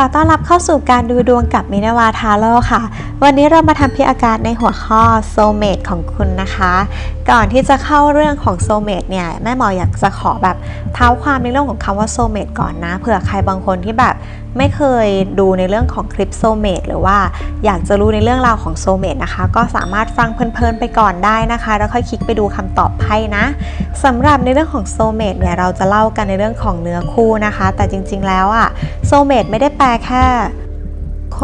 ขอต้อนรับเข้าสู่การดูดวงกับมินาวาทาโร่ค่ะ วันนี้เรามาทำพิอากาศในหัวข้อโซเมตของคุณนะคะ ก่อนที่จะเข้าเรื่องของโซเมตเนี่ย แม่หมออยากจะขอแบบเท้าความในเรื่องของคำว่าโซเมตก่อนนะ เผื่อใครบางคนที่แบบ ไม่เคยดูในเรื่องของคลิปโซเมตหรือว่าอยากจะรู้ในเรื่องราวของโซเมตนะคะ ก็สามารถฟังเพลินๆไปก่อนได้นะคะ แล้วค่อยคลิกไปดูคำตอบไพ่นะสำหรับในเรื่องของโซเมตเนี่ยเราจะเล่ากันในเรื่องของเนื้อคู่นะคะ แต่จริงๆแล้วอะโซเมตไม่ได้แปลแค่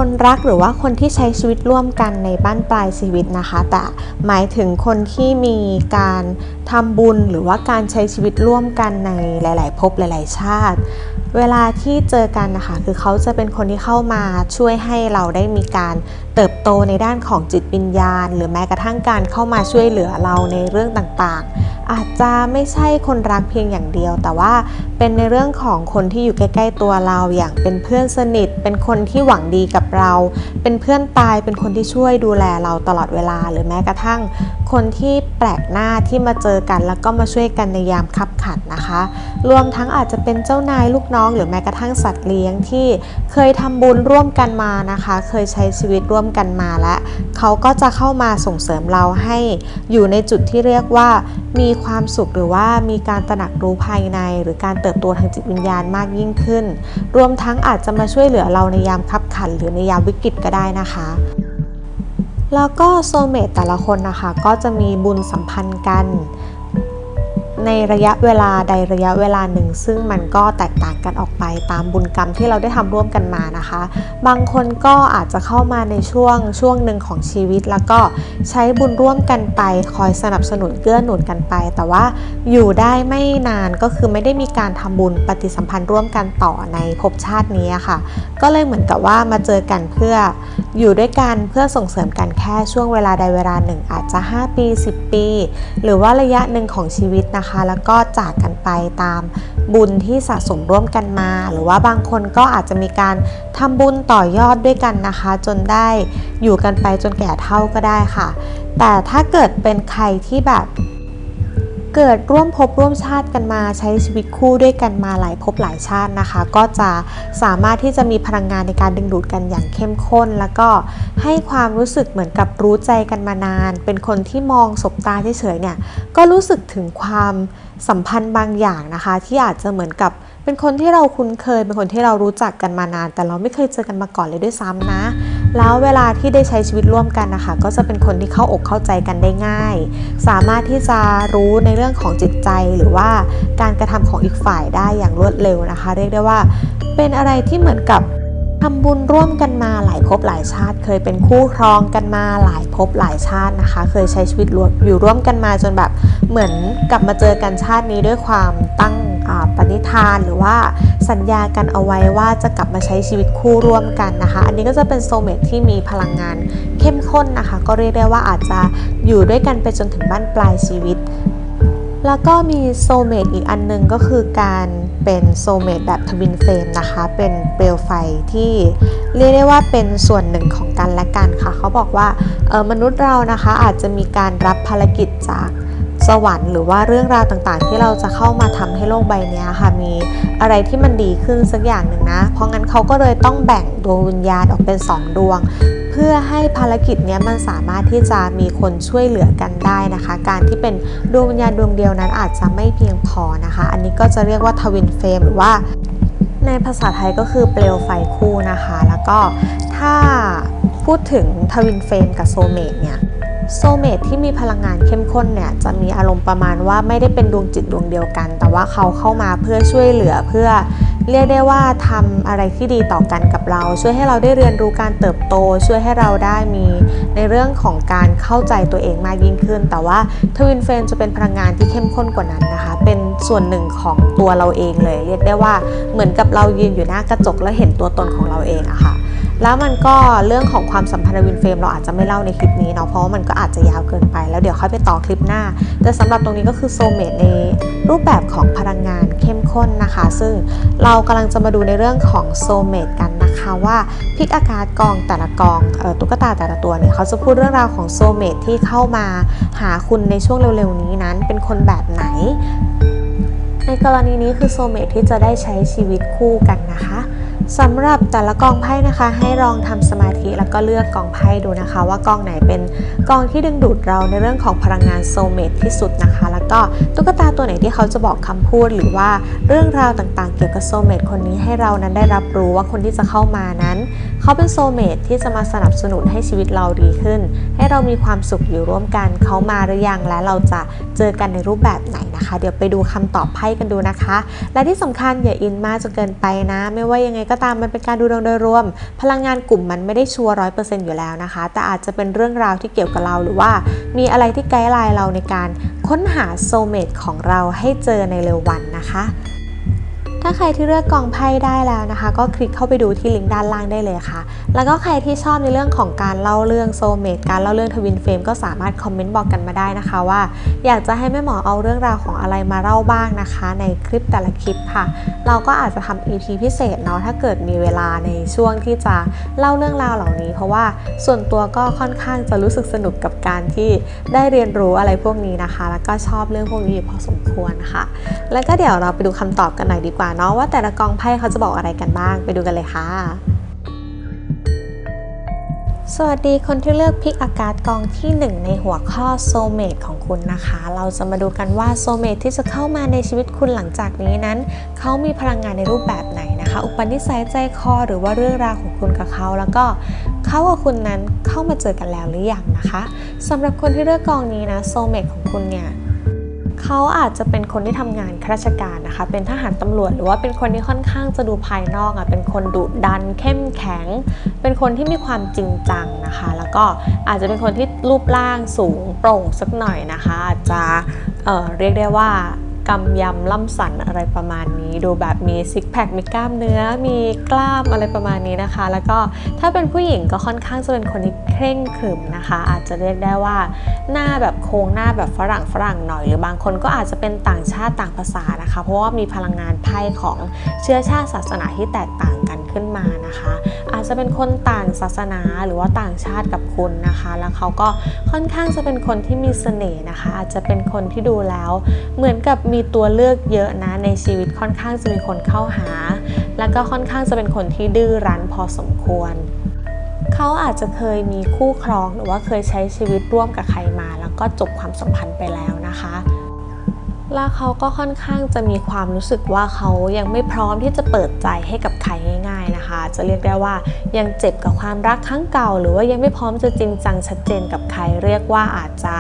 คนรักหรือว่าคนที่ใช้ชีวิตร่วมกันในบ้านปลายชีวิตนะคะ แต่หมายถึงคนที่มีการทำบุญหรือว่าการใช้ชีวิตร่วมกันในหลาย ๆ ภพหลาย ๆ ชาติ เวลาที่เจอกันนะคะคือเขาจะเป็นคนที่เข้ามาช่วยให้เราได้มีการเติบโตในด้านของจิตวิญญาณ หรือแม้กระทั่งการเข้ามาช่วยเหลือเราในเรื่องต่างๆอาจจะไม่ใช่คนรักเพียงอย่างเดียว แต่ว่าเป็นในเรื่องของคนที่อยู่ใกล้ ๆ ตัวเราอย่างเป็นเพื่อนสนิท เป็นคนที่หวังดีกับเรา เป็นเพื่อนตายเป็นคนที่ช่วยดูแลเราตลอดเวลา หรือแม้กระทั่ง คนที่แปลกหน้าที่มาเจอกัน แล้วก็มาช่วยกันในยามคับขันนะคะ รวมทั้งอาจจะเป็นเจ้านายลูกน้อง หรือแม้กระทั่งสัตว์เลี้ยงที่เคยทำบุญร่วมกันมานะคะ เคยใช้ชีวิตร่วมกันมาและเขาก็จะเข้ามาส่งเสริมเราให้อยู่ในจุดที่เรียกว่ามีความสุขหรือว่ามีการตระหนักรู้ภายใน หรือการเติบโตทางจิตวิญญาณมากยิ่งขึ้น รวมทั้งอาจจะมาช่วยเหลือเราในยามคับขัน หรือในยามวิกฤตก็ได้นะคะแล้วก็โซเมตแต่ละคนนะคะ ก็จะมีบุญสัมพันธ์กัน ในระยะเวลาใดระยะเวลาหนึ่ง ซึ่งมันก็แตกต่างกันออกไปตามบุญกรรมที่เราได้ทำร่วมกันมานะคะ บางคนก็อาจจะเข้ามาในช่วงช่วงหนึ่งของชีวิต แล้วก็ใช้บุญร่วมกันไป คอยสนับสนุนเกื้อหนุนกันไป แต่ว่าอยู่ได้ไม่นานก็คือไม่ได้มีการทำบุญปฏิสัมพันธ์ร่วมกันต่อในภพชาตินี้ค่ะ ก็เลยเหมือนกับว่ามาเจอกันเพื่ออยู่ด้วยกันเพื่อส่งเสริมกันแค่ช่วงเวลาใดเวลาหนึ่ง อาจจะ 5 ปี 10 ปี หรือว่าระยะหนึ่งของชีวิตนะคะแล้วก็จากกันไปตามบุญที่สะสมร่วมกันมา หรือว่าบางคนก็อาจจะมีการทำบุญต่อยอดด้วยกันนะคะ จนได้อยู่กันไปจนแก่เท่าก็ได้ค่ะ แต่ถ้าเกิดเป็นใครที่แบบ เกิดร่วมพบร่วมชาติกันมาใช้ชีวิตคู่ด้วยกันมาหลายภพหลายชาตินะคะ ก็จะสามารถที่จะมีพลังงานในการดึงดูดกันอย่างเข้มข้น แล้วก็ให้ความรู้สึกเหมือนกับรู้ใจกันมานาน เป็นคนที่มองสบตาเฉยๆเนี่ยก็รู้สึกถึงความสัมพันธ์บางอย่างนะคะ ที่อาจจะเหมือนกับ เป็นคนที่เราคุ้นเคย เป็นคนที่เรารู้จักกันมานาน แต่เราไม่เคยเจอกันมาก่อนเลยด้วยซ้ำนะ แล้วเวลาที่ได้ใช้ชีวิตร่วมกันนะคะ ก็จะเป็นคนที่เข้าอกเข้าใจกันได้ง่าย สามารถที่จะรู้ในเรื่องของจิตใจหรือว่าการกระทำของอีกฝ่ายได้อย่างรวดเร็วนะคะ เรียกได้ว่า เป็นอะไรที่เหมือนกับทำบุญร่วมกันมาหลายภพหลายชาติ เคยเป็นคู่ครองกันมาหลายภพหลายชาตินะคะ เคยใช้ชีวิตรวมอยู่ร่วมกันมาจนแบบเหมือนกลับมาเจอกันชาตินี้ด้วยความตั้ง ปณิธานหรือว่าสัญญากันเอาไว้ว่าจะกลับมาใช้ชีวิตคู่ร่วมกันนะคะ อันนี้ก็จะเป็นโซเมตที่มีพลังงานเข้มข้นนะคะ ก็เรียกได้ว่าอาจจะอยู่ด้วยกันไปจนถึงบ้านปลายชีวิต แล้วก็มีโซเมตอีกอันหนึงก็คือการเป็นโซเมตแบบทวินเฟมนะคะ เป็นเปลวไฟที่เรียกได้ว่าเป็นส่วนหนึ่งของกันและกันค่ะ เขาบอกว่าออมนุษย์เรานะคะอาจจะมีการรับภารกิจจาก สวรรค์หรือว่าเรื่องราวต่างๆ ที่เราจะเข้ามาทำให้โลกใบนี้ค่ะมีอะไรที่มันดีขึ้นสักอย่างหนึ่งนะ เพราะงั้นเขาก็เลยต้องแบ่งดวงวิญญาณออกเป็น 2 ดวง เพื่อให้ภารกิจเนี้ยมันสามารถที่จะมีคนช่วยเหลือกันได้นะคะ การที่เป็นดวงวิญญาณดวงเดียวนั้นอาจจะไม่เพียงพอนะคะ อันนี้ก็จะเรียกว่าทวินเฟรมหรือว่าในภาษาไทยก็คือเปลวไฟคู่นะคะ แล้วก็ถ้าพูดถึงทวินเฟรมกับโซเมตเนี่ย โซเมตที่มีพลังงานเข้มข้นเนี่ยจะมีอารมณ์ประมาณว่าไม่ได้เป็นดวงจิตดวงเดียวกัน แต่ว่าเขาเข้ามาเพื่อช่วยเหลือเพื่อเรียกได้ว่าทำอะไรที่ดีต่อกันกับเรา ช่วยให้เราได้เรียนรู้การเติบโต ช่วยให้เราได้มีในเรื่องของการเข้าใจตัวเองมากยิ่งขึ้น แต่ว่าทวินเฟรมจะเป็นพลังงานที่เข้มข้นกว่านั้นนะคะ เป็นส่วนหนึ่งของตัวเราเองเลย เรียกได้ว่าเหมือนกับเรายืนอยู่หน้ากระจกแล้วเห็นตัวตนของเราเองอะค่ะ แล้วมันก็เรื่องของความสัมพันธ์วินเฟรมเราอาจจะไม่เล่าในคลิปนี้เนาะเพราะว่ามันก็อาจจะยาวเกินไป แล้วเดี๋ยวค่อยไปต่อคลิปหน้า แต่สำหรับตรงนี้ก็คือโซเมตในรูปแบบของพลังงานเข้มข้นนะคะ ซึ่งเรากำลังจะมาดูในเรื่องของโซเมตกันนะคะว่าพิกอากาศกองแต่ละกองออตุ๊กตาแต่ละตัวเนี่ยเขาจะพูดเรื่องราวของโซเมตที่เข้ามาหาคุณในช่วงเร็วๆนี้นั้น เป็นคนแบบไหน ในกรณีนี้คือโซเมตที่จะได้ใช้ชีวิตคู่กันนะคะ สำหรับแต่ละกองไพ่นะคะ ให้ลองทำสมาธิแล้วก็เลือกกองไพ่ดูนะคะ ว่ากองไหนเป็นกองที่ดึงดูดเราในเรื่องของพลังงานโซเมตที่สุดนะคะ ก็ตุ๊กตาตัวไหนที่เขาจะบอกคำพูดหรือว่าเรื่องราวต่างๆ เกี่ยวกับโซเมทคนนี้ให้เรานั้นได้รับรู้ว่าคนที่จะเข้ามานั้น เขาเป็นโซเมทที่จะมาสนับสนุนให้ชีวิตเราดีขึ้น ให้เรามีความสุขอยู่ร่วมกันเขามาหรือยังและเราจะเจอกันในรูปแบบไหนนะคะ เดี๋ยวไปดูคำตอบไพ่กันดูนะคะ และที่สำคัญอย่าอินมากจนเกินไปนะ ไม่ว่ายังไงก็ตามมันเป็นการดูดวงโดยรวม พลังงานกลุ่มมันไม่ได้ชัวร์ร้อยเปอร์เซ็นต์อยู่แล้วนะคะ แต่อาจจะเป็นเรื่องราวที่เกี่ยวกับเราหรือว่ามีอะไรที่ไกด์ไลน์เราในการ ค้นหาโซเมตของเราให้เจอในเร็ววันนะคะ ถ้าใครที่เลือกกองไพ่ได้แล้วนะคะ ก็คลิกเข้าไปดูที่ลิงก์ด้านล่างได้เลยค่ะ แล้วก็ใครที่ชอบในเรื่องของการเล่าเรื่องโซเมตการเล่าเรื่องทวินเฟรมก็สามารถคอมเมนต์บอกกันมาได้นะคะว่า อยากจะให้แม่หมอเอาเรื่องราวของอะไรมาเล่าบ้างนะคะ ในคลิปแต่ละคลิปค่ะ เราก็อาจจะทำ EP พิเศษเนาะถ้าเกิดมีเวลาในช่วงที่จะเล่าเรื่องราวเหล่านี้ เพราะว่าส่วนตัวก็ค่อนข้างจะรู้สึกสนุกกับการที่ได้เรียนรู้อะไรพวกนี้นะคะ แล้วก็ชอบเรื่องพวกนี้อยู่พอสมควรค่ะ แล้วก็เดี๋ยวเราไปดูคำตอบกันหน่อยดีกว่าเนาะว่าแต่ละกองไพ่เขาจะบอกอะไรกันบ้างไปดูกันเลยค่ะ สวัสดีคนที่เลือกพิกอากาศกองที่ 1 ในหัวข้อโซเมตของคุณนะคะ เราจะมาดูกันว่าโซเมตที่จะเข้ามาในชีวิตคุณหลังจากนี้นั้น เขามีพลังงานในรูปแบบไหนนะคะ อุปนิสัยใจคอหรือว่าเรื่องราวของคุณกับเขาแล้วก็เขากับคุณนั้นเข้ามาเจอกันแล้วหรือยังนะคะสำหรับคนที่เลือกกองนี้นะโซเมตของคุณเนี่ย เขาอาจจะเป็นคนที่ทำงานข้าราชการนะคะ เป็นทหารตำรวจหรือว่าเป็นคนที่ค่อนข้างจะดูภายนอกอะเป็นคนดุดัน เข้มแข็ง เป็นคนที่มีความจริงจังนะคะ แล้วก็อาจจะเป็นคนที่รูปร่างสูงโปร่งสักหน่อยนะคะ อาจจะเอ่อเรียกได้ว่า กำยำล่ำสันอะไรประมาณนี้ ดูแบบมีซิกแพคมีกล้ามเนื้อ มีกล้ามอะไรประมาณนี้นะคะ แล้วก็ถ้าเป็นผู้หญิงก็ค่อนข้างจะเป็นคนที่เคร่งขรึมนะคะ อาจจะเรียกได้ว่าหน้าแบบโครงหน้าแบบฝรั่งฝรั่งหน่อย หรือบางคนก็อาจจะเป็นต่างชาติต่างภาษานะคะ เพราะว่ามีพลังงานไพ่ของเชื้อชาติศาสนาที่แตกต่างกันขึ้นมานะคะ อาจจะเป็นคนต่างศาสนาหรือว่าต่างชาติกับคุณนะคะ แล้วเขาก็ค่อนข้างจะเป็นคนที่มีเสน่ห์นะคะ อาจจะเป็นคนที่ดูแล้ว เหมือนกับมีตัวเลือกเยอะนะในชีวิตค่อนข้างจะมีคนเข้าหา แล้วก็ค่อนข้างจะเป็นคนที่ดื้อรั้นพอสมควรเขาอาจจะเคยมีคู่ครองหรือว่าเคยใช้ชีวิตร่วมกับใครมา แล้วก็จบความสัมพันธ์ไปแล้วนะคะแล้วเขาก็ค่อนข้างจะมีความรู้สึกว่าเขายังไม่พร้อมที่จะเปิดใจให้กับใครง่ายๆนะคะ จะเรียกได้ว่ายังเจ็บกับความรักครั้งเก่า หรือว่ายังไม่พร้อมจะจริงจังชัดเจนกับใคร เรียกว่าอาจจะ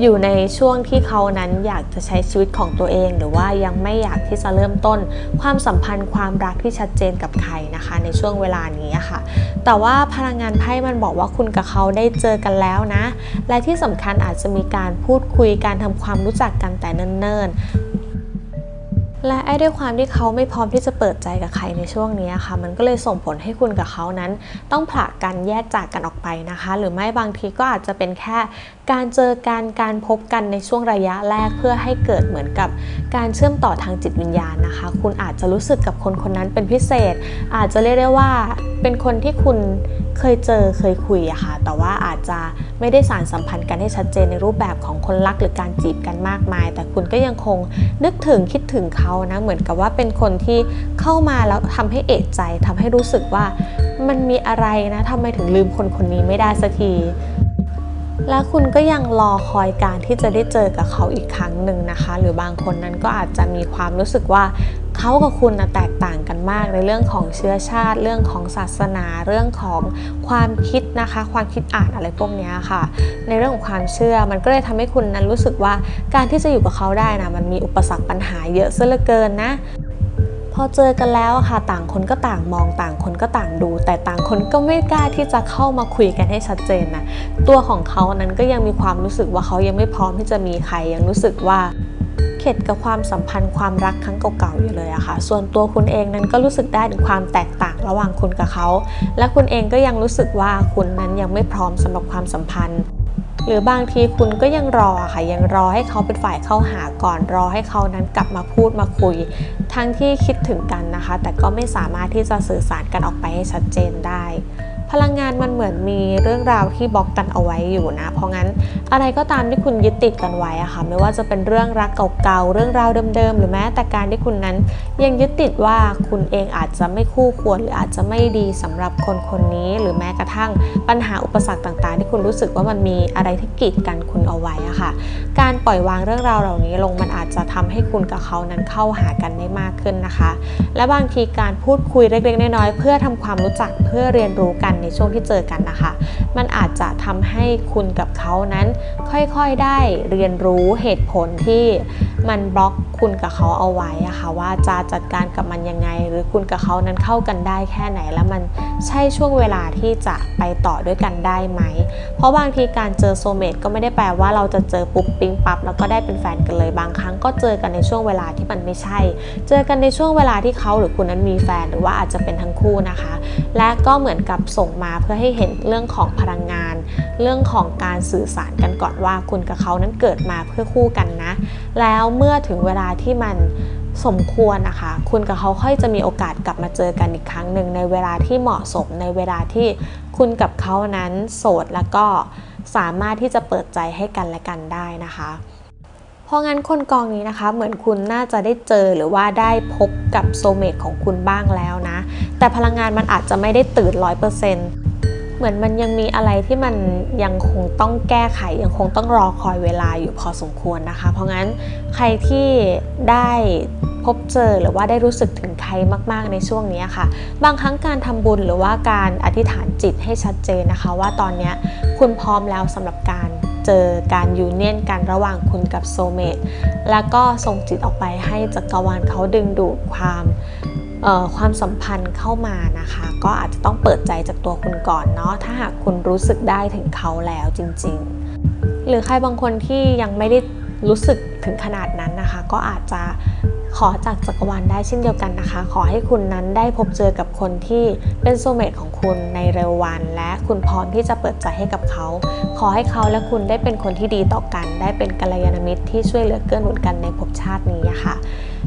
อยู่ในช่วงที่เขานั้นอยากจะใช้ชีวิตของตัวเอง หรือว่ายังไม่อยากที่จะเริ่มต้น ความสัมพันธ์ความรักที่ชัดเจนกับใครนะคะ ในช่วงเวลานี้ค่ะ แต่ว่าพลังงานไพ่มันบอกว่าคุณกับเขาได้เจอกันแล้วนะ และที่สำคัญอาจจะมีการพูดคุยการทำความรู้จักกันแต่เนิ่นๆ และไอ้ด้วยความที่เขาไม่พร้อมที่จะเปิดใจกับใครในช่วงนี้ค่ะ มันก็เลยส่งผลให้คุณกับเขานั้น ต้องผละกันแยกจากกันออกไปนะคะ หรือไม่บางทีก็อาจจะเป็นแค่การเจอกันการพบกันในช่วงระยะแรกเพื่อให้เกิดเหมือนกับการเชื่อมต่อทางจิตวิญญาณนะคะ คุณอาจจะรู้สึกกับคนคนนั้นเป็นพิเศษ อาจจะเรียกได้ว่าเป็นคนที่คุณ เคยเจอเคยคุยอะค่ะ แต่ว่าอาจจะไม่ได้สารสัมพันธ์กันให้ชัดเจนในรูปแบบของคนรักหรือการจีบกันมากมาย แต่คุณก็ยังคงนึกถึงคิดถึงเขานะ เหมือนกับว่าเป็นคนที่เข้ามาแล้วทำให้เอกใจทำให้รู้สึกว่ามันมีอะไรนะทำไมถึงลืมคนคนนี้ไม่ได้สักทีและคุณก็ยังรอคอยการที่จะได้เจอกับเขาอีกครั้งหนึ่งนะคะ หรือบางคนนั้นก็อาจจะมีความรู้สึกว่า เขากับคุณนะแตกต่างกันมากในเรื่องของเชื้อชาติ เรื่องของศาสนา เรื่องของความคิดนะคะ ความคิดอ่านอะไรพวกนี้ค่ะ ในเรื่องของความเชื่อมันก็เลยทำให้คุณนั้นรู้สึกว่าการที่จะอยู่กับเขาได้นะมันมีอุปสรรคปัญหาเยอะซะเหลือเกินนะพอเจอกันแล้วค่ะต่างคนก็ต่างมองต่างคนก็ต่างดู แต่ต่างคนก็ไม่กล้าที่จะเข้ามาคุยกันให้ชัดเจนนะตัวของเขานั้นก็ยังมีความรู้สึกว่าเขายังไม่พร้อมที่จะมีใครยังรู้สึกว่า เข็ดกับความสัมพันธ์ความรักครั้งเก่าๆอยู่เลยอะค่ะ ส่วนตัวคุณเองนั้นก็รู้สึกได้ถึงความแตกต่างระหว่างคุณกับเขา และคุณเองก็ยังรู้สึกว่าคุณนั้นยังไม่พร้อมสำหรับความสัมพันธ์หรือบางทีคุณก็ยังรอค่ะยังรอให้เขาเป็นฝ่ายเข้าหาก่อนรอให้เขานั้นกลับมาพูดมาคุย ทั้งที่คิดถึงกันนะคะ แต่ก็ไม่สามารถที่จะสื่อสารกันออกไปให้ชัดเจนได้ พลังงานมันเหมือนมีเรื่องราวที่บล็อกกันเอาไว้อยู่นะ เพราะงั้นอะไรก็ตามที่คุณยึดติดกันไว้อะค่ะ ไม่ว่าจะเป็นเรื่องรักเก่าๆ เรื่องราวเดิมๆ หรือแม้แต่การที่คุณนั้น ยังยึดติดว่าคุณเองอาจจะไม่คู่ควรหรืออาจจะไม่ดีสำหรับคนคนนี้ หรือแม้กระทั่งปัญหาอุปสรรคต่างๆ ที่คุณรู้สึกว่ามันมีอะไรที่กีดกันคุณเอาไว้อะค่ะ การปล่อยวางเรื่องราวเหล่านี้ลงมันอาจจะทำให้คุณกับเขานั้นเข้าหากันได้มากขึ้นนะคะ และบางทีการพูดคุยเล็กๆน้อยๆเพื่อทำความรู้จักเพื่อเรียนรู้กันในช่วงที่เจอกันนะคะ มันอาจจะทำให้คุณกับเขานั้นค่อยๆได้เรียนรู้เหตุผลที่ มันบล็อกคุณกับเขาเอาไว้อะค่ะว่าจะจัดการกับมันยังไง หรือคุณกับเขานั้นเข้ากันได้แค่ไหน แล้วมันใช่ช่วงเวลาที่จะไปต่อด้วยกันได้ไหม เพราะบางทีการเจอโซเมตก็ไม่ได้แปลว่าเราจะเจอปุ๊บปิ๊งปั๊บแล้วก็ได้เป็นแฟนกันเลยบางครั้งก็เจอกันในช่วงเวลาที่มันไม่ใช่ เจอกันในช่วงเวลาที่เขาหรือคุณนั้นมีแฟนหรือว่าอาจจะเป็นทั้งคู่นะคะ และก็เหมือนกับส่งมาเพื่อให้เห็นเรื่องของพลังงาน เรื่องของการสื่อสารกันก่อนว่าคุณกับเขานั้นเกิดมาเพื่อคู่กันนะ แล้วเมื่อถึงเวลาที่มันสมควรนะคะ คุณกับเขาค่อยจะมีโอกาสกลับมาเจอกันอีกครั้งหนึ่งในเวลาที่เหมาะสมในเวลาที่คุณกับเขานั้นโสดแล้วก็สามารถที่จะเปิดใจให้กันและกันได้นะคะ เพราะงั้นคนกองนี้นะคะ เหมือนคุณน่าจะได้เจอหรือว่าได้พบกับโซเมตของคุณบ้างแล้วนะ แต่พลังงานมันอาจจะไม่ได้ตื่นร้อยเปอร์เซ็นต์ เหมือนมันยังมีอะไรที่มันยังคงต้องแก้ไขยังคงต้องรอคอยเวลาอยู่พอสมควรนะคะ เพราะงั้นใครที่ได้พบเจอหรือว่าได้รู้สึกถึงใครมากๆในช่วงนี้ค่ะ บางครั้งการทำบุญหรือว่าการอธิษฐานจิตให้ชัดเจนนะคะ ว่าตอนนี้คุณพร้อมแล้วสำหรับการเจอการยูเนียนกันระหว่างคุณกับโซเมตแล้วก็ส่งจิตออกไปให้จักรวาลเขาดึงดูดความ ความสัมพันธ์เข้ามานะคะ ก็อาจจะต้องเปิดใจจากตัวคุณก่อนเนาะถ้าหากคุณรู้สึกได้ถึงเขาแล้วจริง ๆ หรือใครบางคนที่ยังไม่ได้รู้สึกถึงขนาดนั้นนะคะ ก็อาจจะ ขอจากจักรวาลได้เช่นเดียวกันนะคะ ขอให้คุณนั้นได้พบเจอกับคนที่เป็นโซเมตของคุณในเร็ววัน และคุณพร้อมที่จะเปิดใจให้กับเขา ขอให้เขาและคุณได้เป็นคนที่ดีต่อกัน ได้เป็นกัลยาณมิตรที่ช่วยเหลือเกื้อหนุนกันในภพชาตินี้ค่ะ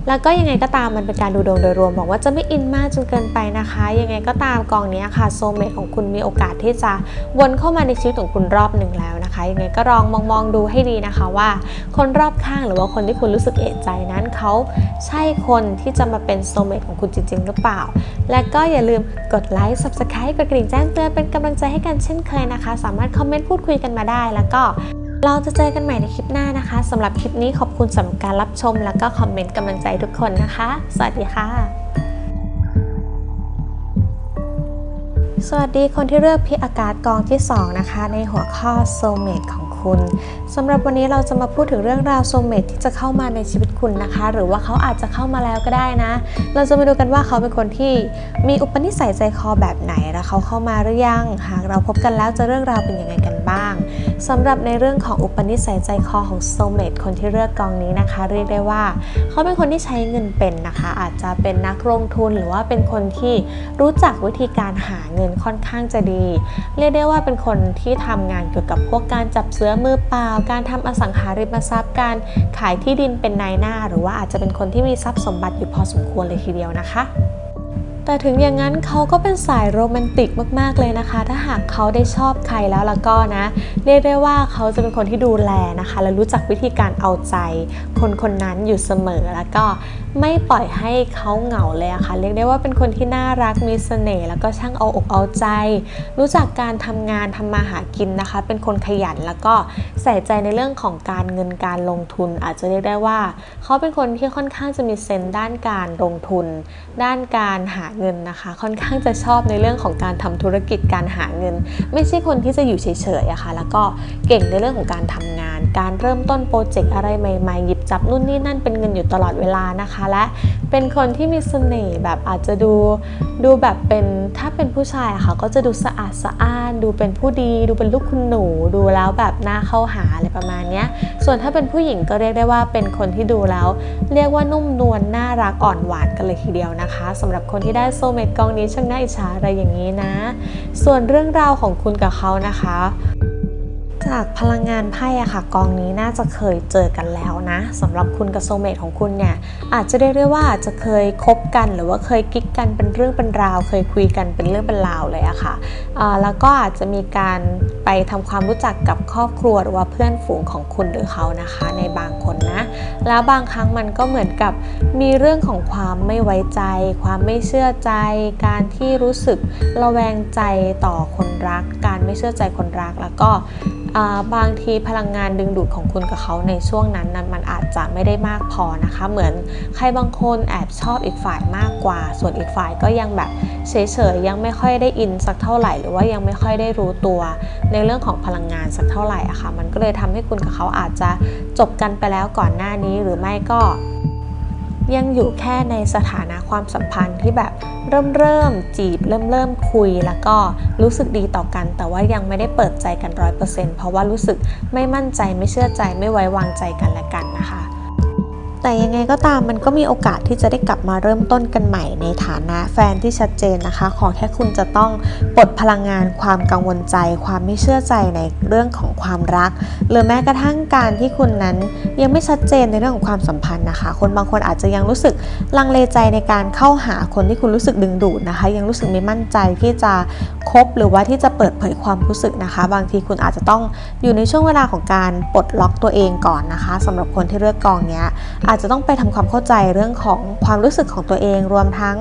แล้วก็ยังไงก็ตามมันเป็นการดูดวงโดยรวมบอกว่าจะไม่อินมากจนเกินไปนะคะ ยังไงก็ตามกองนี้ค่ะโซเมตของคุณมีโอกาสที่จะวนเข้ามาในชีวิตของคุณรอบหนึ่งแล้ว นะคะยังไงก็ลองมองมองดูให้ดีนะคะว่า คนรอบข้างหรือว่าคนที่คุณรู้สึกเอะใจนั้นเขาใช่คนที่จะมาเป็นโซเมตของคุณจริง ๆ หรือเปล่า และก็อย่าลืมกดไลค์ subscribe กดกระดิ่งแจ้งเตือนเป็นกำลังใจให้กันเช่นเคยนะคะ สามารถคอมเมนต์พูดคุยกันมาได้แล้วก็เราจะเจอกันใหม่ในคลิปหน้านะคะสำหรับคลิปนี้ขอบคุณสำหรับการรับชม แล้วก็คอมเมนต์กำลังใจทุกคนนะคะ สวัสดีค่ะ สวัสดีคนที่เลือกพิอากาศกองที่ 2 นะคะ ในหัวข้อโซเมตของ คุณสำหรับวันนี้เราจะมาพูดถึงเรื่องราว soulmate ที่จะเข้ามาในชีวิตคุณนะคะ หรือว่าเขาอาจจะเข้ามาแล้วก็ได้นะ เราจะมาดูกันว่าเขาเป็นคนที่มีอุปนิสัยใจคอแบบไหนและเขาเข้ามาหรือยัง หากเราพบกันแล้วจะเรื่องราวเป็นยังไงกันบ้างสำหรับในเรื่องของอุปนิสัยใจคอของ soulmate คนที่เลือกกองนี้นะคะ เรียกได้ว่า เขาเป็นคนที่ใช้เงินเป็นนะคะ อาจจะเป็นนักลงทุนหรือว่าเป็นคนที่รู้จักวิธีการหาเงินค่อนข้างจะดี เรียกได้ว่าเป็นคนที่ทำงานเกี่ยวกับพวกการจับเสือมือเปล่า การทำอสังหาริมทรัพย์ การขายที่ดินเป็นนายหน้า หรือว่าอาจจะเป็นคนที่มีทรัพย์สมบัติอยู่พอสมควรเลยทีเดียวนะคะแต่ถึงอย่างนั้นเขาก็เป็นสายโรแมนติกมาก ๆ เลยนะคะ ถ้าหากเขาได้ชอบใครแล้วล้วก็นะ เรียกได้ว่าเขาจะเป็นคนที่ดูแลนะคะ และรู้จักวิธีการเอาใจ คนคนนั้นอยู่เสมอแล้วก็ ไม่ปล่อยให้เขาเหงาเลยอะค่ะ เรียกได้ว่าเป็นคนที่น่ารักมีเสน่ห์แล้วก็ช่างเอาอกเอาใจ รู้จักการทำงานทำมาหากินนะคะ เป็นคนขยันแล้วก็ใส่ใจในเรื่องของการเงินการลงทุน อาจจะเรียกได้ว่า เขาเป็นคนที่ค่อนข้างจะมีเซนด้านการลงทุน ด้านการหาเงินนะคะ ค่อนข้างจะชอบในเรื่องของการทำธุรกิจการหาเงิน ไม่ใช่คนที่จะอยู่เฉยๆอะค่ะแล้วก็เก่งในเรื่องของการทำงาน การเริ่มต้นโปรเจกต์อะไรใหม่ๆ หยิบจับนู่นนี่นั่นเป็นเงินอยู่ตลอดเวลานะคะ และเป็นคนที่มีเสน่ห์แบบอาจจะดูดูแบบเป็นถ้าเป็นผู้ชายอะค่ะก็จะดูสะอาดสะอ้าน ดูเป็นผู้ดีดูเป็นลูกคุณหนูดูแล้วแบบน่าเข้าหาอะไรประมาณนี้ส่วนถ้าเป็นผู้หญิงก็เรียกได้ว่าเป็นคนที่ดูแล้ว เรียกว่านุ่มนวลน่ารักอ่อนหวานกันเลยทีเดียวนะคะสำหรับคนที่ได้โซเมตกองนี้ช่างน่าอิจฉาอะไรอย่างนี้นะ ส่วนเรื่องราวของคุณกับเขานะคะ จากพลังงานไพ่อะค่ะ กองนี้น่าจะเคยเจอกันแล้วนะสำหรับคุณกับโซเมตของคุณเนี่ย อาจจะได้เรียกว่าอาจจะเคยคบกันหรือว่าเคยกิ๊กกันเป็นเรื่องเป็นราว เคยคุยกันเป็นเรื่องเป็นราวเลยอะค่ะแล้วก็อาจจะมีการไปทำความรู้จักกับครอบครัวหรือว่าเพื่อนฝูงของคุณหรือเขานะคะ ในบางคนนะ แล้วบางครั้งมันก็เหมือนกับมีเรื่องของความไม่ไว้ใจ ความไม่เชื่อใจ การที่รู้สึกระแวงใจต่อคนรัก การไม่เชื่อใจคนรักแล้วก็ บางทีพลังงานดึงดูดของคุณกับเขาในช่วงนั้นนั้นมันอาจจะไม่ได้มากพอนะคะ เหมือนใครบางคนแอบชอบอีกฝ่ายมากกว่า ส่วนอีกฝ่ายก็ยังแบบเฉยๆยังไม่ค่อยได้อินสักเท่าไหร่ หรือว่ายังไม่ค่อยได้รู้ตัว ในเรื่องของพลังงานสักเท่าไหร่อะค่ะมันก็เลยทำให้คุณกับเขาอาจจะจบกันไปแล้วก่อนหน้านี้หรือไม่ก็ ยังอยู่แค่ในสถานะความสัมพันธ์ที่แบบเริ่มเริ่มจีบเริ่มเริ่มคุย แล้วก็รู้สึกดีต่อกัน แต่ว่ายังไม่ได้เปิดใจกันร้อยเปอร์เซ็นต์เพราะว่ารู้สึกไม่มั่นใจไม่เชื่อใจไม่ไว้วางใจกันและกันนะคะ แต่ยังไงก็ตามมันก็มีโอกาสที่จะได้กลับมาเริ่มต้นกันใหม่ในฐานะแฟนที่ชัดเจนนะคะ ขอแค่คุณจะต้องปลดพลังงานความกังวลใจ ความไม่เชื่อใจในเรื่องของความรัก หรือแม้กระทั่งการที่คุณนั้นยังไม่ชัดเจนในเรื่องของความสัมพันธ์นะคะ คนบางคนอาจจะยังรู้สึกลังเลใจในการเข้าหาคนที่คุณรู้สึกดึงดูดนะคะ ยังรู้สึกไม่มั่นใจที่จะคบหรือว่าที่จะเปิดเผยความรู้สึกนะคะ บางทีคุณอาจจะต้องอยู่ในช่วงเวลาของการปลดล็อกตัวเองก่อนนะคะสำหรับคนที่เลือกกองเนี้ยอาจจะต้องไปทำความเข้าใจเรื่องของความรู้สึกของตัวเอง รวมทั้ง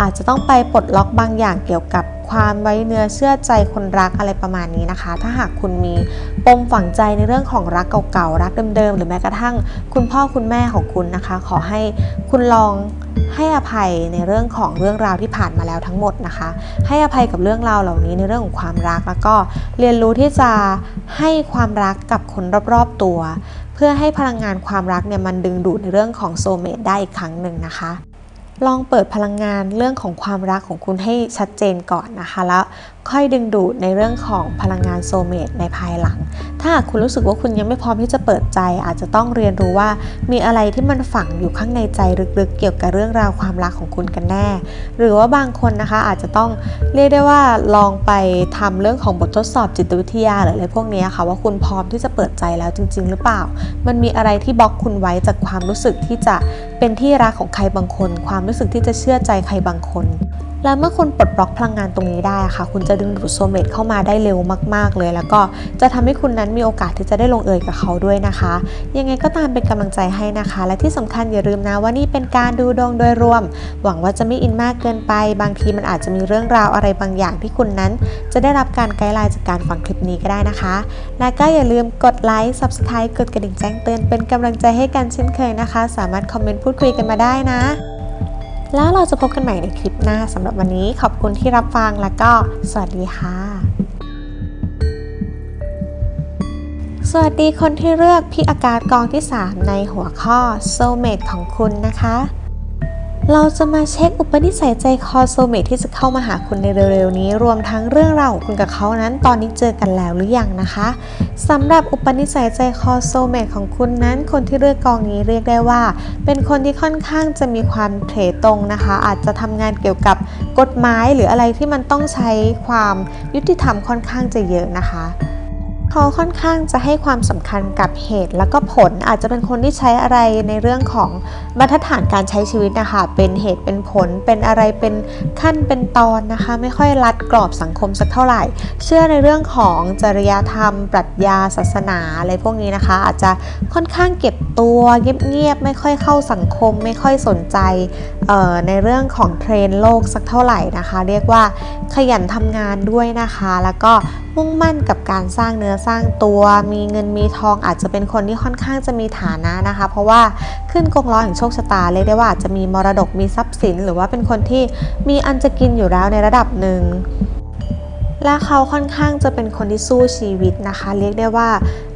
อาจจะต้องไปปลดล็อกบางอย่างเกี่ยวกับความไว้เนื้อเชื่อใจคนรักอะไรประมาณนี้นะคะ ถ้าหากคุณมีปมฝังใจในเรื่องของรักเก่าๆ รักเดิมๆ หรือแม้กระทั่งคุณพ่อคุณแม่ของคุณนะคะ ขอให้คุณลองให้อภัยในเรื่องของเรื่องราวที่ผ่านมาแล้วทั้งหมดนะคะ ให้อภัยกับเรื่องราวเหล่านี้ในเรื่องของความรักแล้วก็เรียนรู้ที่จะให้ความรักกับคนรอบๆตัว พื่อให้พลังงานความรักเนี่ยมันดึงดูดในเรื่องของโซเมตได้อีกครั้งหนึ่งนะคะ ลองเปิดพลังงานเรื่องของความรักของคุณให้ชัดเจนก่อนนะคะ แล้ว ค่อยดึงดูดในเรื่องของพลังงานโซเมตในภายหลัง ถ้าหากคุณรู้สึกว่าคุณยังไม่พร้อมที่จะเปิดใจ อาจจะต้องเรียนรู้ว่ามีอะไรที่มันฝังอยู่ข้างในใจลึกๆ เกี่ยวกับเรื่องราวความรักของคุณกันแน่ หรือว่าบางคนนะคะอาจจะต้องเรียกได้ว่าลองไปทำเรื่องของบททดสอบจิตวิทยาหรืออะไรพวกนี้ค่ะว่าคุณพร้อมที่จะเปิดใจแล้วจริง ๆ หรือเปล่า มันมีอะไรที่บล็อกคุณไว้จากความรู้สึกที่จะเป็นที่รักของใครบางคน ความรู้สึกที่จะเชื่อใจใครบางคน และเมื่อคุณปลดบล็อกพลังงานตรงนี้ได้ค่ะ คุณจะดึงดูดโซเมตเข้ามาได้เร็วมาก ๆ เลย แล้วก็จะทำให้คุณนั้นมีโอกาสที่จะได้ลงเอยกับเขาด้วยนะคะ ยังไงก็ตามเป็นกำลังใจให้นะคะ และที่สำคัญอย่าลืมนะว่านี่เป็นการดูดวงโดยรวม หวังว่าจะไม่อินมากเกินไป บางทีมันอาจจะมีเรื่องราวอะไรบางอย่างที่คุณนั้น จะได้รับการไกด์ไลน์จากการฟังคลิปนี้ก็ได้นะคะ และก็อย่าลืมกดไลค์ Subscribe กดกระดิ่งแจ้งเตือนเป็นกำลังใจให้กันเช่นเคยนะคะ สามารถคอมเมนต์พูดคุยกันมาได้นะ แล้วเราจะพบกันใหม่ในคลิปหน้าสำหรับวันนี้ขอบคุณที่รับฟังแล้วก็สวัสดีค่ะ สวัสดีคนที่เลือกพี่อากาศกองที่ 3 ในหัวข้อ Soulmate ของคุณนะคะ เราจะมาเช็คอุปนิสัยใจคอโซเมตที่จะเข้ามาหาคุณในเร็วๆนี้ รวมทั้งเรื่องราวของคุณกับเขานั้น ตอนนี้เจอกันแล้วหรือยังนะคะสำหรับอุปนิสัยใจคอโซเมตของคุณนั้น คนที่เลือกกองนี้เรียกได้ว่า เป็นคนที่ค่อนข้างจะมีความเถตรงนะคะ อาจจะทำงานเกี่ยวกับกฎหมายหรืออะไรที่มันต้องใช้ความยุติธรรมค่อนข้างจะเยอะนะคะ เขาค่อนข้างจะให้ความสำคัญกับเหตุ แล้วก็ผลอาจจะเป็นคนที่ใช้อะไรในเรื่องของบรรทัดฐานการใช้ชีวิตนะคะ เป็นเหตุเป็นผลเป็นอะไรเป็นขั้นเป็นตอนนะคะ ไม่ค่อยรัดกรอบสังคมสักเท่าไหร่ เชื่อในเรื่องของจริยธรรม ปรัชญาศาสนาอะไรพวกนี้นะคะ อาจจะค่อนข้างเก็บตัวเงียบๆไม่ค่อยเข้าสังคม ไม่ค่อยสนใจในเรื่องของเทรนด์โลกสักเท่าไหร่นะคะ เรียกว่าขยันทำงานด้วยนะคะ แล้วก็มุ่งมั่นกับการสร้างเนื้อสร้างตัว มีเงินมีทองอาจจะเป็นคนที่ค่อนข้างจะมีฐานะนะคะ เพราะว่าขึ้นกงล้อแห่งโชคชะตาเรียกได้ว่าอาจจะมีมรดกมีทรัพย์สิน หรือว่าเป็นคนที่มีอันจะกินอยู่แล้วในระดับหนึ่ง และเขาค่อนข้างจะเป็นคนที่สู้ชีวิตนะคะ เรียกได้ว่า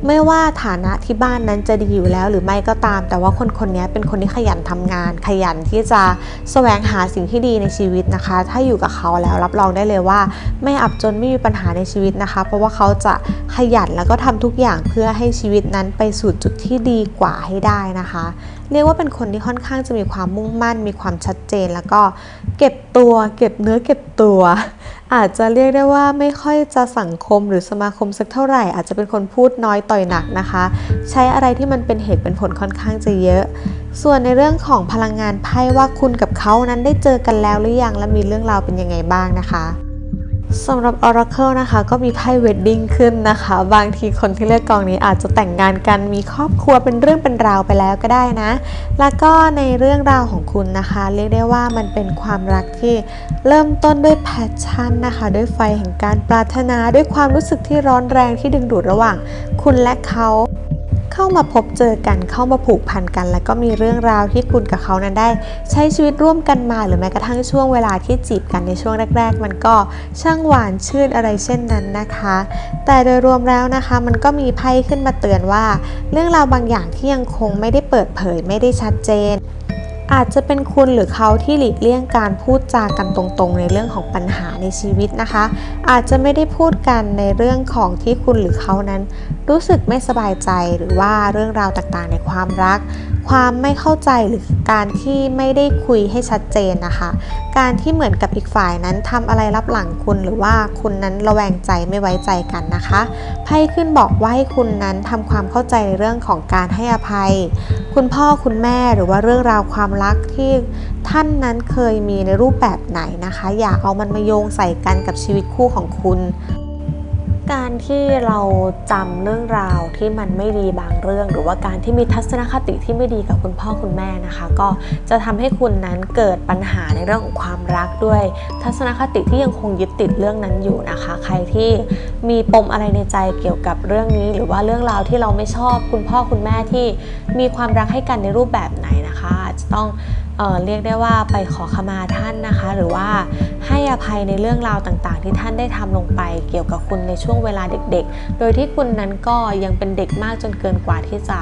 ไม่ว่าฐานะที่บ้านนั้นจะดีอยู่แล้วหรือไม่ก็ตาม แต่ว่าคนคนนี้เป็นคนที่ขยันทำงาน ขยันที่จะแสวงหาสิ่งที่ดีในชีวิตนะคะ ถ้าอยู่กับเขาแล้วรับรองได้เลยว่า ไม่อับจนไม่มีปัญหาในชีวิตนะคะ เพราะว่าเขาจะขยันแล้วก็ทำทุกอย่างเพื่อให้ชีวิตนั้นไปสู่จุดที่ดีกว่าให้ได้นะคะ เรียกว่าเป็นคนที่ค่อนข้างจะมีความมุ่งมั่น มีความชัดเจน แล้วก็เก็บตัว เก็บเนื้อเก็บตัว อาจจะเรียกได้ว่าไม่ค่อยจะสังคมหรือสมาคมสักเท่าไหร่ อาจจะเป็นคนพูดน้อยต่อยหนักนะคะ ใช้อะไรที่มันเป็นเหตุเป็นผลค่อนข้างจะเยอะ ส่วนในเรื่องของพลังงานไพ่ว่าคุณกับเขานั้นได้เจอกันแล้วหรือยังและมีเรื่องราวเป็นยังไงบ้างนะคะ สำหรับ Oracle นะคะก็มีไพ่ Wedding ขึ้นนะคะ บางทีคนที่เลือกกองนี้อาจจะแต่งงานกันมีครอบครัวเป็นเรื่องเป็นราวไปแล้วก็ได้นะ แล้วก็ในเรื่องราวของคุณนะคะ เรียกได้ว่ามันเป็นความรักที่เริ่มต้นด้วยแพชชั่นนะคะ ด้วยไฟแห่งการปรารถนาด้วยความรู้สึกที่ร้อนแรงที่ดึงดูดระหว่าง คุณและเขา เข้ามาพบเจอกันเข้ามาผูกพันกัน แล้วก็มีเรื่องราวที่คุณกับเขานั้นได้ ใช้ชีวิตร่วมกันมา หรือแม้กระทั่งช่วงเวลาที่จีบกันในช่วงแรก ๆ มันก็ช่างหวานชื่นอะไรเช่นนั้นนะคะ แต่โดยรวมแล้วนะคะมันก็มีไพ่ขึ้นมาเตือนว่า เรื่องราวบางอย่างที่ยังคงไม่ได้เปิดเผยไม่ได้ชัดเจน อาจจะเป็นคุณหรือเขาที่หลีกเลี่ยงการพูดจากันตรงๆ ในเรื่องของปัญหาในชีวิตนะคะ อาจจะไม่ได้พูดกันในเรื่องของที่คุณหรือเขานั้น รู้สึกไม่สบายใจหรือว่าเรื่องราวต่างๆ ในความรัก ความไม่เข้าใจหรือการที่ไม่ได้คุยให้ชัดเจนนะคะ การที่เหมือนกับอีกฝ่ายนั้นทำอะไรรับหลังคุณหรือว่าคุณนั้นระแวงใจไม่ไว้ใจกันนะคะไพ่ขึ้นบอกว่าให้คุณนั้นทำความเข้าใจในเรื่องของการให้อภัย คุณพ่อคุณแม่หรือว่าเรื่องราวความรักที่ท่านนั้นเคยมีในรูปแบบไหนนะคะ อย่าเอามันมาโยงใส่กันกับชีวิตคู่ของคุณ การที่เราจำเรื่องราวที่มันไม่ดีบางเรื่อง หรือว่าการที่มีทัศนคติที่ไม่ดีกับคุณพ่อคุณแม่นะคะ ก็จะทำให้คุณนั้นเกิดปัญหาในเรื่องของความรักด้วย ทัศนคติที่ยังคงยึดติดเรื่องนั้นอยู่นะคะ ใครที่มีปมอะไรในใจเกี่ยวกับเรื่องนี้ หรือว่าเรื่องราวที่เราไม่ชอบคุณพ่อคุณแม่ที่มีความรักให้กันในรูปแบบไหนนะคะอาจจะต้องเอ่อเรียกได้ว่าไปขอขมาท่านนะคะ หรือว่า อภัยในเรื่องราวต่างๆ ที่ท่านได้ทำลงไป เกี่ยวกับคุณในช่วงเวลาเด็กๆ โดยที่คุณนั้นก็ยังเป็นเด็กมากจนเกินกว่าที่จะ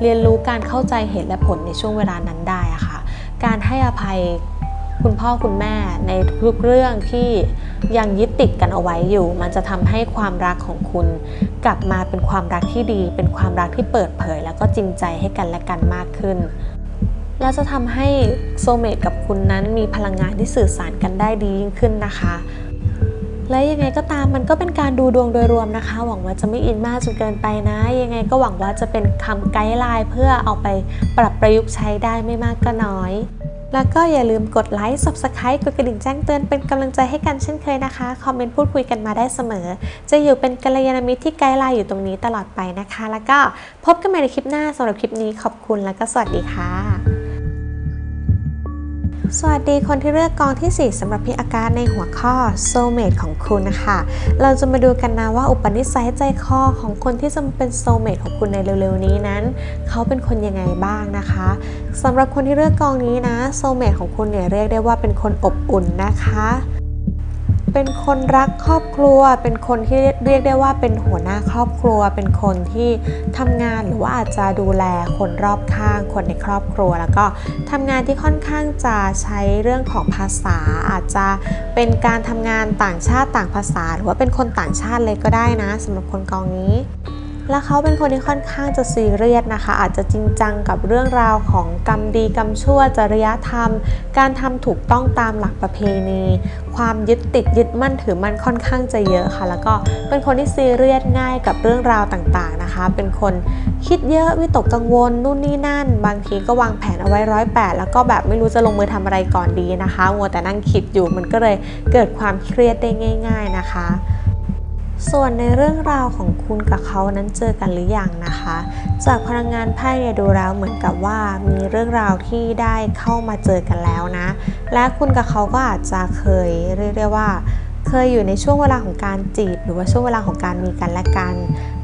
เรียนรู้การเข้าใจเหตุและผลในช่วงเวลานั้นได้อะค่ะ การให้อภัยคุณพ่อคุณแม่ในทุกเรื่องที่ยังยึดติดกันเอาไว้อยู่ มันจะทำให้ความรักของคุณ กลับมาเป็นความรักที่ดี เป็นความรักที่เปิดเผย แล้วก็จริงใจให้กันและกันมากขึ้น และจะทำให้โซเมตกับคุณนั้นมีพลังงานที่สื่อสารกันได้ดียิ่งขึ้นนะคะ และยังไงก็ตามมันก็เป็นการดูดวงโดยรวมนะคะ หวังว่าจะไม่อินมากจนเกินไปนะ ยังไงก็หวังว่าจะเป็นคำไกด์ไลน์เพื่อเอาไปปรับประยุกต์ใช้ได้ไม่มากก็น้อย แล้วก็อย่าลืมกดไลค์ subscribe กดกระดิ่งแจ้งเตือนเป็นกำลังใจให้กันเช่นเคยนะคะ คอมเมนต์พูดคุยกันมาได้เสมอ จะอยู่เป็นกัลยาณมิตรที่ไกด์ไลน์อยู่ตรงนี้ตลอดไปนะคะ แล้วก็พบกันใหม่ในคลิปหน้าสำหรับคลิปนี้ขอบคุณแล้วก็สวัสดีค่ะ สวัสดีคนที่เลือกกองทีสี่4สำหรับพี่อาการในหัวข้อ soulmate ของคุณนะคะ เราจะมาดูกันนะว่าอุปนิสัยใจคอของคนที่จะเป็น soulmate ของคุณในเร็วๆนี้นั้น เขาเป็นคนยังไงบ้างนะคะสำหรับคนที่เลือกกองนี้นะ soulmate ของคุณเนี่ยเรียกได้ว่าเป็นคนอบอุ่นนะคะ เป็นคนรักครอบครัว เป็นคนที่เรียกได้ว่าเป็นหัวหน้าครอบครัว เป็นคนที่ทำงานหรือว่าอาจจะดูแลคนรอบข้าง คนในครอบครัว แล้วก็ทำงานที่ค่อนข้างจะใช้เรื่องของภาษา อาจจะเป็นการทำงานต่างชาติต่างภาษา หรือว่าเป็นคนต่างชาติเลยก็ได้นะสำหรับคนกองนี้ และเขาเป็นคนที่ค่อนข้างจะซีเรียสนะคะ อาจจะจริงจังกับเรื่องราวของกรรมดีกรรมชั่วจริยธรรม การทำถูกต้องตามหลักประเพณี ความยึดติดยึดมั่นถือมั่นค่อนข้างจะเยอะค่ะ แล้วก็เป็นคนที่ซีเรียสง่ายกับเรื่องราวต่างๆนะคะ เป็นคนคิดเยอะวิตกกังวลนู่นนี่นั่น บางทีก็วางแผนเอาไว้ร้อยแปดแล้วก็แบบไม่รู้จะลงมือทำอะไรก่อนดีนะคะมัวแต่นั่งคิดอยู่มันก็เลยเกิดความเครียดได้ง่าย ๆนะคะ ส่วนในเรื่องราวของคุณกับเขานั้นเจอกันหรือยังนะคะ จากพลังงานไพ่เนี่ยดูแล้วเหมือนกับว่ามีเรื่องราวที่ได้เข้ามาเจอกันแล้วนะ และคุณกับเขาก็อาจจะเคยเรียกได้ว่า เคยอยู่ในช่วงเวลาของการจีบ หรือว่าช่วงเวลาของการมีกันและกัน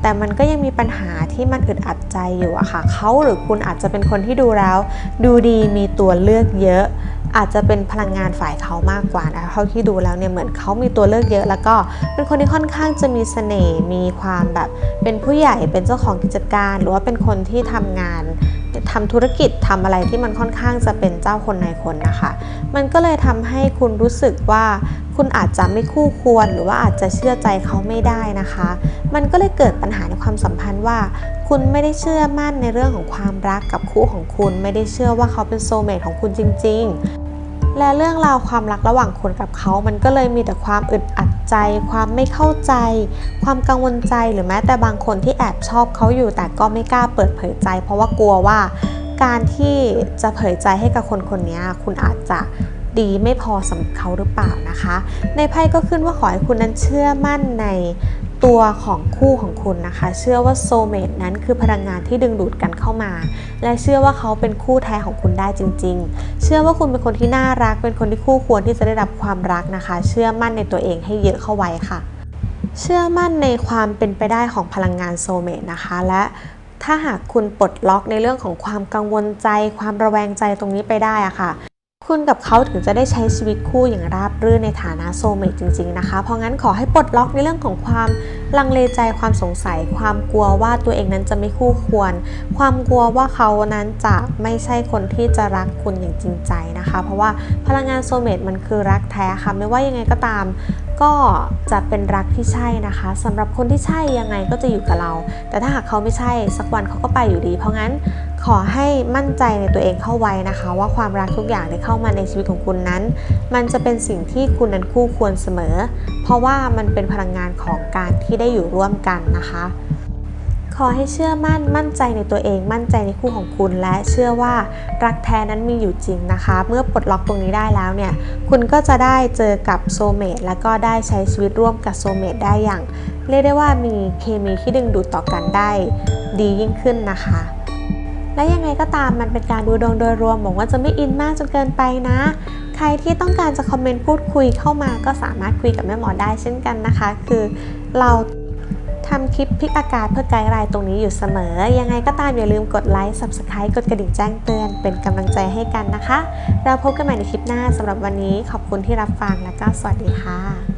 แต่มันก็ยังมีปัญหาที่มันอึดอัดใจอยู่อะค่ะเขาหรือคุณอาจจะเป็นคนที่ดูแล้ว ดูดีมีตัวเลือกเยอะ อาจจะเป็นพลังงานฝ่ายเขามากกว่านะเท่าที่ดูแล้วเนี่ยเหมือนเขามีตัวเลือกเยอะ แล้วก็เป็นคนที่ค่อนข้างจะมีเสน่ห์มีความแบบ เป็นผู้ใหญ่เป็นเจ้าของกิจการ หรือว่าเป็นคนที่ทำงานทำธุรกิจทำอะไรที่มันค่อนข้างจะเป็นเจ้าคนนายคนนะคะ มันก็เลยทำให้คุณรู้สึกว่าคุณอาจจะไม่คู่ควรหรือว่าอาจจะเชื่อใจเขาไม่ได้นะคะ มันก็เลยเกิดปัญหาในความสัมพันธ์ว่า คุณไม่ได้เชื่อมั่นในเรื่องของความรักกับคู่ของคุณ ไม่ได้เชื่อว่าเขาเป็นโซเมทของคุณจริง ๆ และเรื่องราวความรักระหว่างคุณกับเขา มันก็เลยมีแต่ความอึดอัดใจ ความไม่เข้าใจ ความกังวลใจหรือแม้แต่บางคนที่แอบชอบเขาอยู่ แต่ก็ไม่กล้าเปิดเผยใจ เพราะว่ากลัวว่าการที่จะเผยใจให้กับคนคนนี้คุณอาจจะดีไม่พอสำหรับเขาหรือเปล่านะคะ ในไพ่ก็ขึ้นว่าขอให้คุณนั้นเชื่อมั่นใน ตัวของคู่ของคุณนะคะ เชื่อว่าโซเมตนั้นคือพลังงานที่ดึงดูดกันเข้ามา และเชื่อว่าเขาเป็นคู่แท้ของคุณได้จริง ๆ เชื่อว่าคุณเป็นคนที่น่ารัก เป็นคนที่คู่ควรที่จะได้รับความรักนะคะ เชื่อมั่นในตัวเองให้เยอะเข้าไว้ค่ะ เชื่อมั่นในความเป็นไปได้ของพลังงานโซเมตนะคะ และถ้าหากคุณปลดล็อกในเรื่องของความกังวลใจ ความระแวงใจตรงนี้ไปได้อะค่ะ คุณกับเขาถึงจะได้ใช้ชีวิตคู่อย่างราบรื่นในฐานะโซเมตจริง ๆ นะคะ เพราะงั้นขอให้ปลดล็อกในเรื่องของความ ลังเลใจความสงสัย ความกลัวว่าตัวเองนั้นจะไม่คู่ควร ความกลัวว่าเขานั้นจะไม่ใช่คนที่จะรักคุณอย่างจริงใจนะคะ เพราะว่าพลังงานโซเมตมันคือรักแท้ค่ะไม่ว่ายังไงก็ตามก็จะเป็นรักที่ใช่นะคะสำหรับคนที่ใช่ยังไงก็จะอยู่กับเรา แต่ถ้าหากเขาไม่ใช่สักวันเขาก็ไปอยู่ดี เพราะงั้นขอให้มั่นใจในตัวเองเข้าไว้นะคะ ว่าความรักทุกอย่างที่เข้ามาในชีวิตของคุณนั้น มันจะเป็นสิ่งที่คุณนั้นคู่ควรเสมอ เพราะว่ามันเป็นพลังงานของการที่ได้อยู่ร่วมกันนะคะ ขอให้เชื่อมั่นมั่นใจในตัวเอง มั่นใจในคู่ของคุณ และเชื่อว่ารักแท้นั้นมีอยู่จริงนะคะ เมื่อปลดล็อกตรงนี้ได้แล้วเนี่ย คุณก็จะได้เจอกับโซเมตแล้วก็ได้ใช้ชีวิตร่วมกับโซเมตได้อย่าง เรียกได้ว่ามีเคมีที่ดึงดูดต่อกันได้ดียิ่งขึ้นนะคะและยังไงก็ตามมันเป็นการดูดวงโดยรวมบอกว่าจะไม่อินมากจนเกินไปนะ รที่ต้องการจะคอมเมนต์พูดคุยเข้ามาก็สามารถคุยกับแม่หมอได้เช่นกันนะคะ คือเราทำคลิปพิกอากาศเพื่อไกด์ไลน์ตรงนี้อยู่เสมอ ยังไงก็ตามอย่าลืมกดไลค์ Subscribe กดกระดิ่งแจ้งเตือน เป็นกำลังใจให้กันนะคะ เราพบกันใหม่ในคลิปหน้าสำหรับวันนี้ขอบคุณที่รับฟังแล้วก็สวัสดีค่ะ